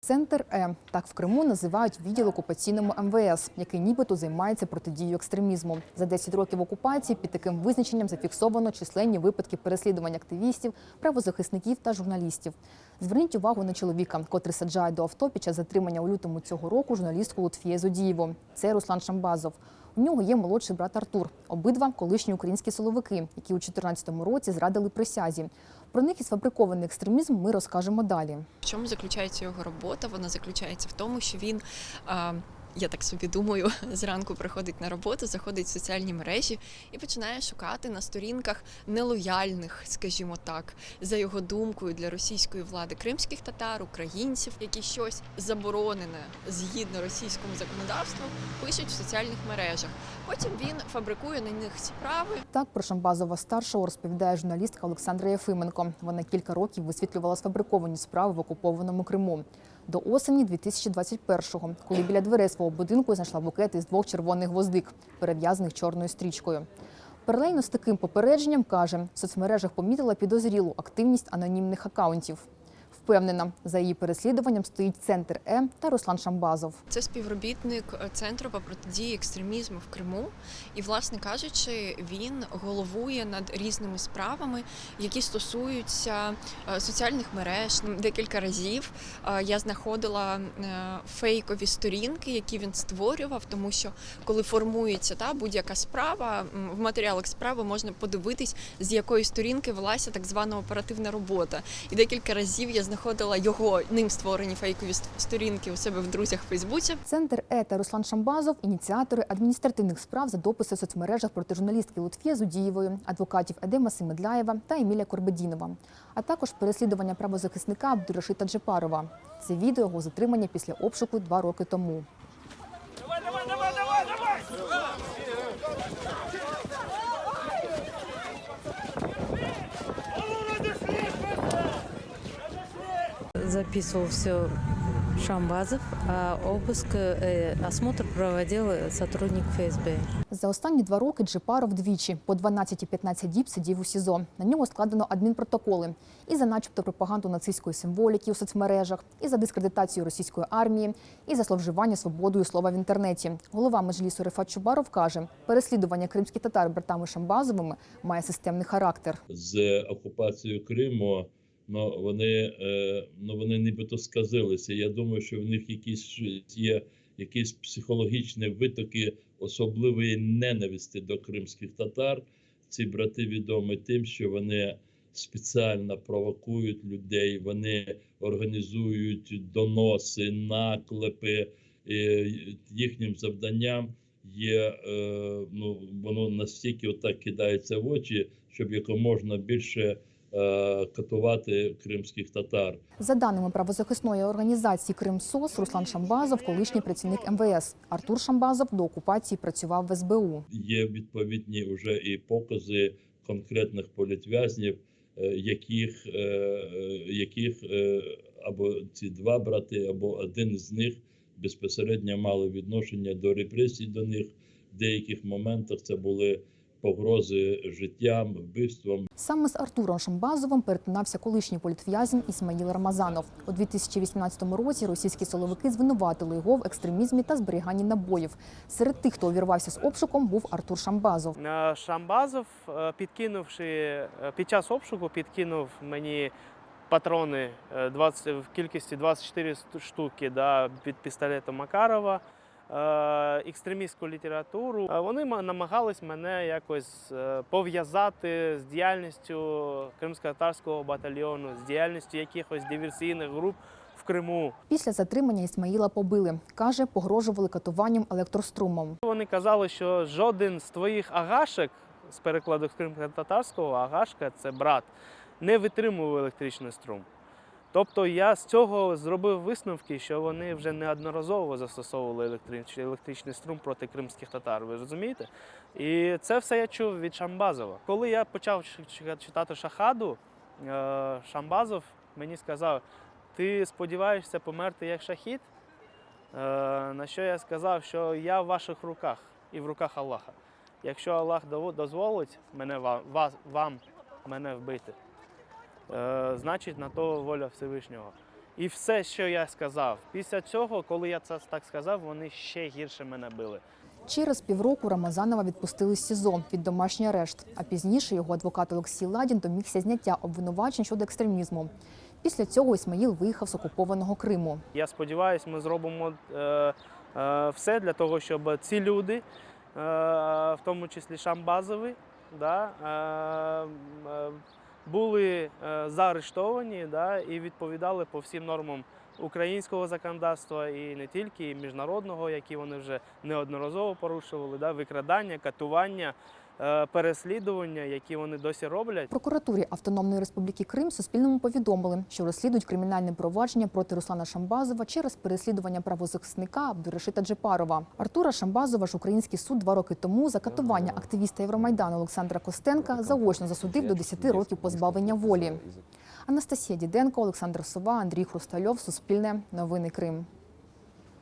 Центр М так в Криму називають відділ окупаційному МВС, який нібито займається протидією екстремізму. За 10 років окупації під таким визначенням зафіксовано численні випадки переслідувань активістів, правозахисників та журналістів. Зверніть увагу на чоловіка, котрий саджає до авто під час затримання у лютому цього року журналістку Лутфіє Зодієву. Це Руслан Шамбазов. У нього є молодший брат Артур. Обидва колишні українські силовики, які у 2014 році зрадили присязі. Про них і сфабрикований екстремізм ми розкажемо далі. В чому заключається його робота? Вона заключається в тому, що він. А, я так собі думаю, зранку приходить на роботу, заходить в соціальні мережі і починає шукати на сторінках нелояльних, скажімо так, за його думкою для російської влади кримських татар, українців, які щось заборонене згідно російському законодавству, пишуть в соціальних мережах. Потім він фабрикує на них справи, Так про Шамбазова старшого розповідає журналістка Олександра Єфименко. Вона кілька років висвітлювала сфабриковані справи в окупованому Криму. До осені 2021-го, коли біля дверей свого будинку знайшла букет із двох червоних гвоздик, перев'язаних чорною стрічкою. Паралельно з таким попередженням каже, в соцмережах помітила підозрілу активність анонімних акаунтів. Впевнена, за її переслідуванням стоїть центр Е та Руслан Шамбазов. Це співробітник е, центру по протидії екстремізму в Криму. І, власне кажучи, він головує над різними справами, які стосуються е, соціальних мереж. Декілька разів е, я знаходила фейкові сторінки, які він створював, тому що коли формується та будь-яка справа, в матеріалах справи можна подивитись, з якої сторінки велася так звана оперативна робота. І декілька разів я знаходила його ним створені фейкові сторінки у себе в друзях в Фейсбуці. Центр ета Руслан Шамбазов ініціатори адміністративних справ за дописи в соцмережах проти журналістки Лутфія Зудієвої, адвокатів Едема Семедляєва та Емілія Корбедінова, а також переслідування правозахисника Абдурашита Джепарова. Це відео його затримання після обшуку два роки тому. записывал все Шамбазов, а обыск, э, осмотр проводил сотрудник ФСБ. За останні два роки Джепаров двічі по 12 і 15 діб сидів у СІЗО. На нього складено адмінпротоколи і за начебто пропаганду нацистської символіки у соцмережах, і за дискредитацію російської армії, і за зловживання свободою слова в інтернеті. Голова меджлісу Рефат Чубаров каже, переслідування кримських татар братами Шамбазовими має системний характер. з окупацією Криму, ну вони, е, ну вони нібито сказилися. Я думаю, що в них якісь є якісь психологічні витоки особливої ненависті до кримських татар. Ці брати відомі тим, що вони спеціально провокують людей, вони організують доноси, наклепи. Їхнім завданням є е, ну воно настільки отак кидається в очі, щоб якомога більше катувати кримських татар. За даними правозахисної організації Кримсос, Руслан Шамбазов, колишній працівник МВС. Артур Шамбазов до окупації працював в СБУ. Є відповідні вже і покази конкретних політв'язнів, е, яких, е, е, яких е, або ці два брати, або один з них безпосередньо мали відношення до репресій до них. В деяких моментах це були погрози життям, вбивством. Саме з Артуром Шамбазовим перетинався колишній політв'язень Ісмаїл Рамазанов. У 2018 році російські силовики звинуватили його в екстремізмі та зберіганні набоїв. Серед тих, хто увірвався з обшуком, був Артур Шамбазов. Е, Шамбазов, е, підкинувши е, під час обшуку, підкинув мені патрони е, 20, в кількості 24 ст- штуки да, під пістолетом Макарова, екстремістську літературу. Е, Вони ма- намагались мене якось е, пов'язати з діяльністю кримсько-татарського батальйону, з діяльністю якихось диверсійних груп в Криму. Після затримання Ісмаїла побили. Каже, погрожували катуванням електрострумом. Вони казали, що жоден з твоїх агашек з перекладу кримсько-татарського агашка це брат, не витримував електричний струм. Тобто я з цього зробив висновки, що вони вже неодноразово застосовували електричний, електричний струм проти кримських татар. Ви розумієте? І це все я чув від Шамбазова. Коли я почав чи- чи- читати шахаду, е, Шамбазов мені сказав: ти сподіваєшся померти як шахід? Е, На що я сказав, що я в ваших руках і в руках Аллаха. Якщо Аллах дозволить мене ва- вас, вам мене вбити, значить на то воля Всевишнього. І все, що я сказав, після цього, коли я це так сказав, вони ще гірше мене били. Через півроку Рамазанова відпустили з СІЗО під домашній арешт, а пізніше його адвокат Олексій Ладін домігся зняття обвинувачень щодо екстремізму. Після цього Ісмаїл виїхав з окупованого Криму. Я сподіваюся, ми зробимо е, е, все для того, щоб ці люди, е, в тому числі Шамбазові, да, е, е, були е, заарештовані да, і відповідали по всім нормам українського законодавства і не тільки і міжнародного, які вони вже неодноразово порушували, да, викрадання, катування, переслідування, які вони досі роблять. Прокуратурі Автономної Республіки Крим Суспільному повідомили, що розслідують кримінальне провадження проти Руслана Шамбазова через переслідування правозахисника Абдурашита Джепарова. Артура Шамбазова ж український суд два роки тому за катування активіста Євромайдану Олександра Костенка заочно засудив до 10 років позбавлення волі. Анастасія Діденко, Олександр Сова, Андрій Хрустальов, Суспільне, Новини Крим.